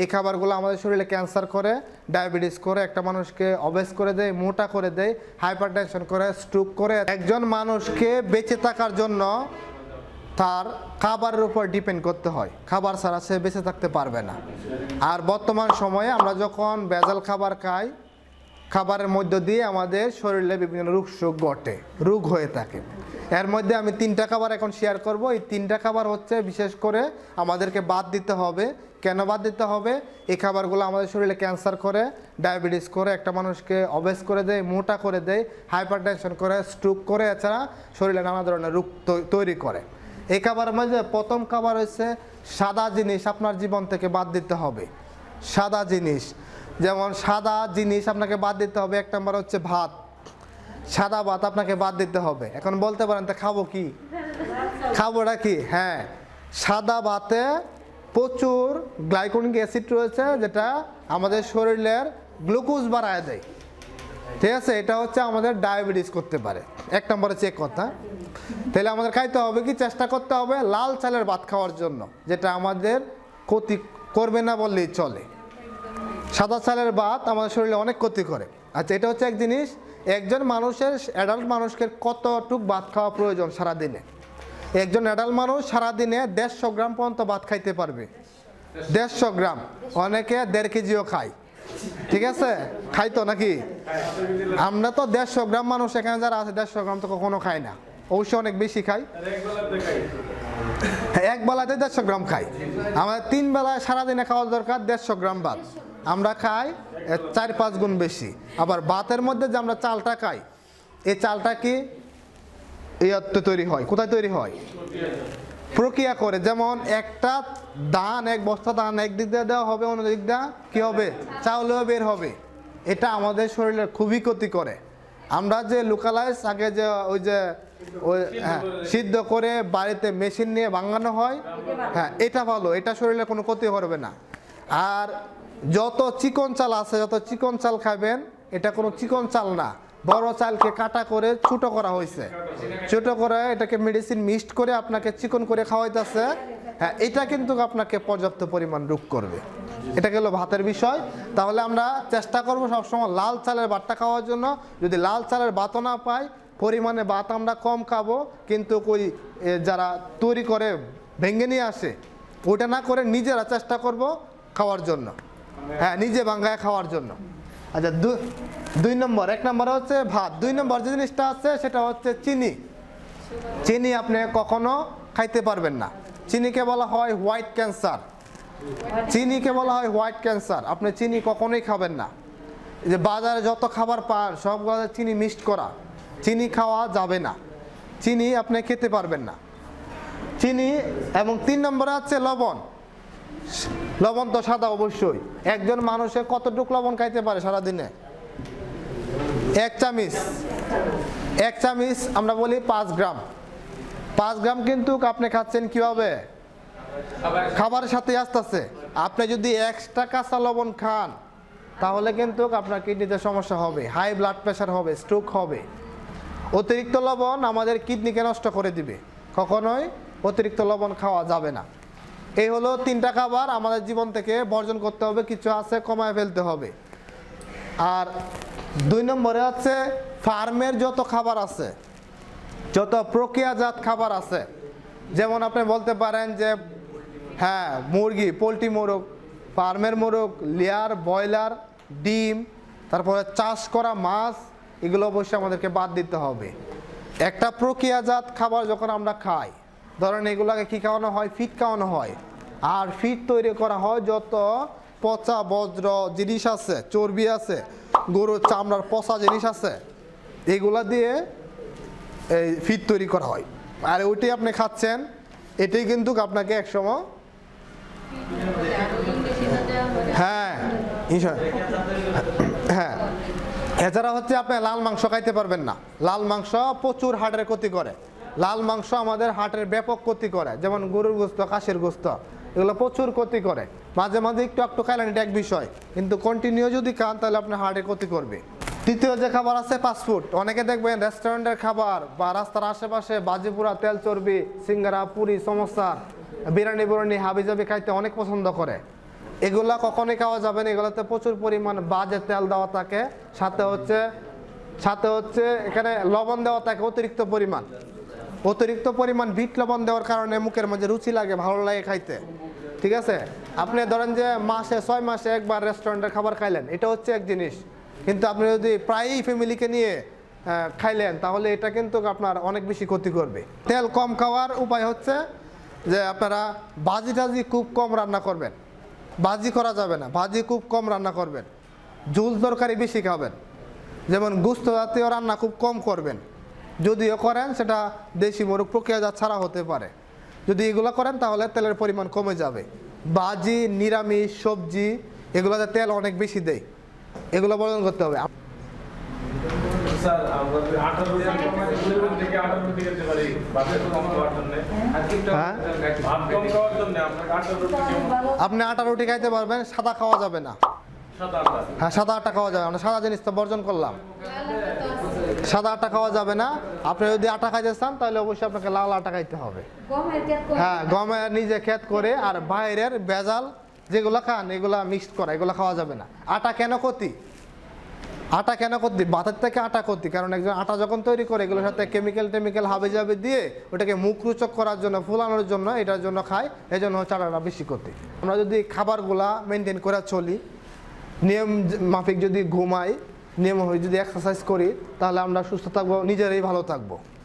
এই খাবারগুলো আমাদের শরীরে ক্যান্সার করে, ডায়াবেটিস করে, একটা মানুষকে অবেস করে দেয়, মোটা করে দেয় হাইপার টেনশন করে, স্ট্রোক করে। একজন মানুষকে বেঁচে থাকার জন্য তার খাবারের উপর ডিপেন্ড করতে হয়। খাবার ছাড়া সে বেঁচে থাকতে পারবে না। আর বর্তমান সময়ে আমরা যখন বেজাল খাবার খাই খাবারের মধ্য দিয়ে আমাদের শরীরে বিভিন্ন রোগ সুখ ঘটে, রোগ হয়ে থাকে। এর মধ্যে আমি তিনটা খাবার এখন শেয়ার করব। এই তিনটা খাবার হচ্ছে বিশেষ করে আমাদেরকে বাদ দিতে হবে। কেন বাদ দিতে হবে? এই খাবারগুলো আমাদের শরীরে ক্যান্সার করে ডায়াবেটিস করে, একটা মানুষকে অবেস করে দেয়, মোটা করে দেয় হাইপার টেনশন করে স্ট্রোক করে, এছাড়া শরীরে নানা ধরনের রোগ তৈরি করে। এই খাবারের মধ্যে প্রথম খাবার হচ্ছে সাদা জিনিস আপনার জীবন থেকে বাদ দিতে হবে। সাদা জিনিস। যেমন সাদা জিনিস আপনাকে বাদ দিতে হবে, এক নম্বর হচ্ছে ভাত। সাদা ভাত আপনাকে বাদ দিতে হবে। এখন বলতে পারেন, তো খাব কি? খাবোটা কি? হ্যাঁ। সাদা ভাতে প্রচুর গ্লাইকোনিক অ্যাসিড রয়েছে, যেটা আমাদের শরীরের গ্লুকোজ বাড়ায় দেয়। ঠিক আছে? এটা হচ্ছে আমাদের ডায়াবেটিস করতে পারে। এক নম্বরে চেক কথা। তাহলে আমাদের খাইতে হবে কি? চেষ্টা করতে হবে লাল চালের ভাত খাওয়ার জন্য, যেটা আমাদের ক্ষতি করবে না বললেই চলে। সাদা চালের ভাত আমাদের শরীরে অনেক ক্ষতি করে। আচ্ছা এটা হচ্ছে এক জিনিস, একজন মানুষের অ্যাডাল্ট মানুষকে কতটুক ভাত খাওয়া প্রয়োজন সারাদিনে? একজন অ্যাডাল্ট মানুষ সারাদিনে দেড়শো গ্রাম পর্যন্ত ভাত খাইতে পারবে। দেড়শো গ্রাম, অনেকে দেড় কেজিও খায়। ঠিক আছে? খাইতো নাকি? আমরা তো দেড়শো গ্রাম মানুষ, এখানে যারা আছে, দেড়শো গ্রাম তো কখনো খাই না। অবশ্যই অনেক বেশি খাই এক বেলাতে দেড়শো গ্রাম খাই। আমাদের তিন বেলায় সারাদিনে খাওয়া দরকার দেড়শো গ্রাম ভাত। আমরা খাই চার পাঁচ গুণ বেশি। আবার ভাতের মধ্যে যে আমরা চালটা খাই, এই চালটা কি? ইয়াতে তৈরি হয়। কোথায় তৈরি হয়? প্রক্রিয়া করে। যেমন একটা ধান, এক বস্তা ধান একদিক দিয়ে দেওয়া হবে, অন্য দিক দিয়ে কী হবে? চাউলেও বের হবে। এটা আমাদের শরীরের খুবই ক্ষতি করে। আমরা যে লোকালাইজ, আগে যে ওই যে ওই হ্যাঁ সিদ্ধ করে বাড়িতে মেশিন নিয়ে ভাঙানো হয়। হ্যাঁ এটা ভালো, এটা শরীরে কোনো ক্ষতি করবে না। আর যত চিকন চাল আছে, যত চিকন চাল খাবেন, এটা কোনো চিকন চাল না, বড় চালকে কাটা করে ছোট করা হয়েছে। ছোট করে এটাকে মেডিসিন মিক্সড করে আপনাকে চিকন করে খাওয়াইতেছে। হ্যাঁ এটা কিন্তু আপনাকে পর্যাপ্ত পরিমাণ রোগ করবে। এটা গেল ভাতের বিষয়। তাহলে আমরা চেষ্টা করব সবসময় লাল চালের ভাতটা খাওয়ার জন্য। যদি লাল চালের ভাতও না পাই পরিমাণে ভাত আমরা কম খাব, কিন্তু ওই যারা তৈরি করে ভেঙে নিয়ে আসে ওটা না করে নিজেরা চেষ্টা করব খাওয়ার জন্য। হ্যাঁ নিজে বাঙ্গায় খাওয়ার জন্য। আচ্ছা দুই নম্বর, এক নম্বর হচ্ছে ভাত। দুই নম্বর যে জিনিসটা আছে, সেটা হচ্ছে চিনি। চিনি আপনি কখনো খাইতে পারবেন না। চিনিকে বলা হয় হোয়াইট ক্যান্সার। চিনিকে বলা হয় হোয়াইট ক্যান্সার। আপনি চিনি কখনোই খাবেন না। যে বাজারে যত খাবার পান সবগুলো চিনি মিক্সড করা। চিনি খাওয়া যাবে না। চিনি আপনি খেতে পারবেন না। চিনি এবং তিন নম্বরে আছে লবণ। লবণ তো সাদা অবশ্যই। একজন মানুষের কতটুক লবণ খাইতে পারে সারাদিনে? এক চামিচ। এক চামিচ আমরা বলি পাঁচ গ্রাম। পাঁচ গ্রাম কিন্তু আপনি খাচ্ছেন কীভাবে? খাবারের সাথে আসতেছে। আপনি যদি এক্সট্রা কাঁচা লবণ খান, তাহলে কিন্তু আপনার কিডনিতে সমস্যা হবে, হাই ব্লাড প্রেশার হবে স্ট্রোক হবে। অতিরিক্ত লবণ আমাদের কিডনিকে নষ্ট করে দিবে। কখনোই অতিরিক্ত লবণ খাওয়া যাবে না। এই হলো তিনটা খাবার আমাদের জীবন থেকে বর্জন করতে হবে, কিছু আছে কমায় ফেলতে হবে। আর দুই নম্বরে হচ্ছে ফার্মের যত খাবার আছে, যত প্রক্রিয়াজাত খাবার আছে, যেমন আপনি বলতে পারেন যে হ্যাঁ মুরগি, পোলট্রি মোরগ, ফার্মের মোরগ, লেয়ার, ব্রয়লার, ডিম, তারপরে চাষ করা মাছ এগুলো অবশ্যই আমাদেরকে বাদ দিতে হবে। একটা প্রক্রিয়াজাত খাবার যখন আমরা খাই, ধরেন এগুলোকে কী খাওয়ানো হয়? ফিট খাওয়ানো হয়। আর ফিট তৈরি করা হয় যত পচা, বজ্র জিনিস আছে, চর্বি আছে, গরুর চামড়ার পচা জিনিস আছে, এগুলা দিয়ে এই ফিট তৈরি করা হয়। আর ওইটাই আপনি খাচ্ছেন এটাই কিন্তু আপনাকে একসময় হ্যাঁ হ্যাঁ। এছাড়া হচ্ছে আপনি লাল মাংস খাইতে পারবেন না। লাল মাংস প্রচুর হার্টের ক্ষতি করে। লাল মাংস আমাদের হার্টের ব্যাপক ক্ষতি করে। যেমন গরুর গোস্ত কাশের গোস্ত, এগুলো প্রচুর ক্ষতি করে। মাঝে মাঝে একটু একটু খাইলেন, এটা এক বিষয়। কিন্তু কন্টিনিউ যদি খান, তাহলে আপনার হার্টের ক্ষতি করবে। তৃতীয় যে খাবার আছে ফাস্টফুড অনেকে দেখবেন রেস্টুরেন্টের খাবার বা রাস্তার আশেপাশে বাজিপুরা তেল চর্বি সিঙ্গারা, পুরি সমোসা বিরিয়ানি বিরিয়ানি হাবি জাবি খাইতে অনেক পছন্দ করে। এগুলা কখনোই খাওয়া যাবে না। এগুলোতে প্রচুর পরিমাণ বাজে তেল দেওয়া থাকে, সাথে হচ্ছে সাথে হচ্ছে এখানে লবণ দেওয়া থাকে অতিরিক্ত পরিমাণ। অতিরিক্ত পরিমাণ বিট লবণ দেওয়ার কারণে মুখের মধ্যে রুচি লাগে, ভালো লাগে খাইতে। ঠিক আছে? আপনি ধরেন যে মাসে ছয় মাসে একবার রেস্টুরেন্টের খাবার খাইলেন, এটা হচ্ছে এক জিনিস। কিন্তু আপনি যদি প্রায়ই ফ্যামিলিকে নিয়ে খাইলেন, তাহলে এটা কিন্তু আপনার অনেক বেশি ক্ষতি করবে। তেল কম খাওয়ার উপায় হচ্ছে যে আপনারা বাজি টাজি খুব কম রান্না করবেন। ভাজি করা যাবে না। ভাজি খুব কম রান্না করবেন। ঝুল তরকারি বেশি খাবেন। যেমন গুস্ত জাতীয় রান্না খুব কম করবেন। যদিও করেন, সেটা দেশি মোরগ প্রক্রিয়াজাত ছাড়া হতে পারে। যদি এগুলো করেন, তাহলে তেলের পরিমাণ কমে যাবে। ভাজি, নিরামিষ, সবজি, এগুলোতে তেল অনেক বেশি দেয়। এগুলো বর্জন করতে হবে। স্যার থেকে পারি। কম খাওয়ার জন্য। হ্যাঁ? ভাত কম খাওয়ার জন্য আপনাকে আঠারো রুটি আপনি আটা রুটি খাইতে পারবেন সাদা খাওয়া যাবে না। হ্যাঁ সাদা আটা খাওয়া যাবে আমরা সাদা জিনিস তো বর্জন করলাম। সাদা আটা খাওয়া যাবে না। আপনি যদি আটা খাইতে চান তাহলে অবশ্যই আপনাকে লাল আটা খাইতে হবে। হ্যাঁ গমের নিজে ক্ষেত করে আর বাইরের ভেজাল যেগুলো খান এগুলা মিক্সড করা এগুলো খাওয়া যাবে না। আটা কেন ক্ষতি? আটা কেন করতে বাতার থেকে আটা করতে? কারণ একজন আটা যখন তৈরি করে, এগুলোর সাথে কেমিক্যাল টেমিক্যাল হাবে যাবে দিয়ে ওটাকে মুখ রুচক করার জন্য, ফুলানোর জন্য, এটার জন্য খায় এই জন্য আটাটা বেশি করতে। আমরা যদি খাবারগুলা মেনটেন করে চলি, নিয়ম মাফিক যদি ঘুমাই, নিয়ম যদি এক্সারসাইজ করি, তাহলে আমরা সুস্থ থাকব, নিজেরাই ভালো থাকব।